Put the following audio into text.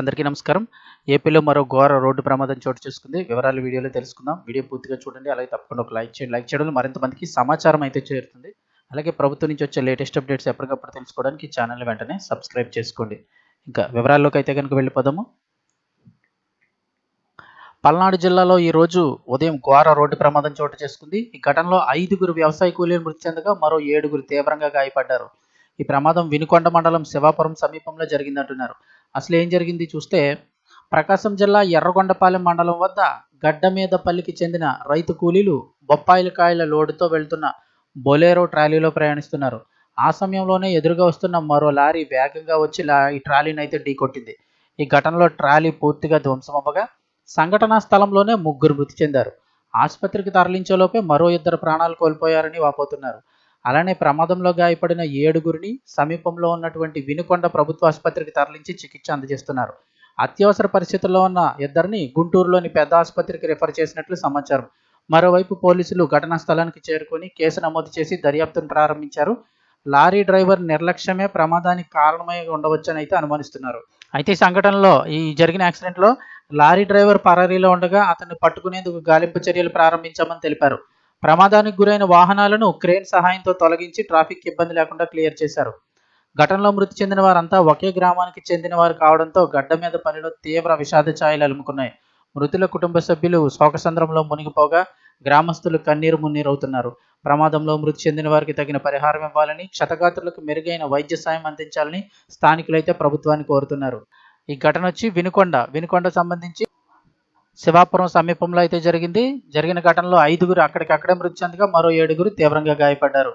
అందరికీ నమస్కారం. ఏపీలో మరో ఘోర రోడ్డు ప్రమాదం చోటు చేసుకుంది. వివరాలు వీడియోలో తెలుసుకుందాం. వీడియో పూర్తిగా చూడండి. అలాగే తప్పకుండా ఒక లైక్ చేయండి. లైక్ చేయడం మరింత మందికి సమాచారం అయితే చేరుతుంది. అలాగే ప్రభుత్వం నుంచి వచ్చే లేటెస్ట్ అప్డేట్స్ ఎప్పటికప్పుడు తెలుసుకోవడానికి ఛానల్ వెంటనే సబ్స్క్రైబ్ చేసుకోండి. ఇంకా వివరాల్లోకి అయితే కనుక వెళ్ళిపోదాము. పల్నాడు జిల్లాలో ఈ రోజు ఉదయం ఘోర రోడ్డు ప్రమాదం చోటు చేసుకుంది. ఈ ఘటనలో ఐదుగురు వ్యవసాయ కూలీలు మృతి చెందగా మరో ఏడుగురు తీవ్రంగా గాయపడ్డారు. ఈ ప్రమాదం వినుకొండ మండలం శివాపురం సమీపంలో జరిగిందంటున్నారు. అసలు ఏం జరిగింది చూస్తే ప్రకాశం జిల్లా ఎర్రగొండపాలెం మండలం వద్ద గడ్డ మీద పల్లికి చెందిన రైతు కూలీలు బొప్పాయిల కాయల లోడుతో వెళ్తున్న బొలేరో ట్రాలీలో ప్రయాణిస్తున్నారు. ఆ సమయంలోనే ఎదురుగా వస్తున్న మరో లారీ వేగంగా వచ్చి ఈ ట్రాలీని అయితే ఢీకొట్టింది. ఈ ఘటనలో ట్రాలీ పూర్తిగా ధ్వంసమవ్వగా సంఘటనా స్థలంలోనే ముగ్గురు మృతి చెందారు. ఆసుపత్రికి తరలించేలోపే మరో ఇద్దరు ప్రాణాలు కోల్పోయారని వాపోతున్నారు. అలానే ప్రమాదంలో గాయపడిన ఏడుగురిని సమీపంలో ఉన్నటువంటి వినుకొండ ప్రభుత్వ ఆసుపత్రికి తరలించి చికిత్స అందజేస్తున్నారు. అత్యవసర పరిస్థితుల్లో ఉన్న ఇద్దరిని గుంటూరులోని పెద్ద ఆసుపత్రికి రిఫర్ చేసినట్లు సమాచారం. మరోవైపు పోలీసులు ఘటనా స్థలానికి చేరుకొని కేసు నమోదు చేసి దర్యాప్తును ప్రారంభించారు. లారీ డ్రైవర్ నిర్లక్ష్యమే ప్రమాదానికి కారణమై ఉండవచ్చని అయితే అనుమానిస్తున్నారు. అయితే ఈ సంఘటనలో ఈ జరిగిన యాక్సిడెంట్లో లారీ డ్రైవర్ పరారీలో ఉండగా అతన్ని పట్టుకునేందుకు గాలింపు చర్యలు ప్రారంభించామని తెలిపారు. ప్రమాదానికి గురైన వాహనాలను క్రేన్ సహాయంతో తొలగించి ట్రాఫిక్ ఇబ్బంది లేకుండా క్లియర్ చేశారు. ఘటనలో మృతి చెందిన వారంతా ఒకే గ్రామానికి చెందిన వారు కావడంతో గడ్డ మీద పనిలో తీవ్ర విషాద ఛాయలు అలుముకున్నాయి. మృతుల కుటుంబ సభ్యులు శోకసంద్రంలో మునిగిపోగా గ్రామస్తులు కన్నీరు మున్నీరవుతున్నారు. ప్రమాదంలో మృతి చెందిన వారికి తగిన పరిహారం ఇవ్వాలని క్షతగాత్రులకు మెరుగైన వైద్య సాయం అందించాలని స్థానికులైతే ప్రభుత్వాన్ని కోరుతున్నారు. ఈ ఘటన వచ్చి వినుకొండ. వినుకొండ సంబంధించి శివాపురం సమీపంలో అయితే జరిగింది. జరిగిన ఘటనలో ఐదుగురు అక్కడికక్కడే మృతి చెందగా మరో ఏడుగురు తీవ్రంగా గాయపడ్డారు.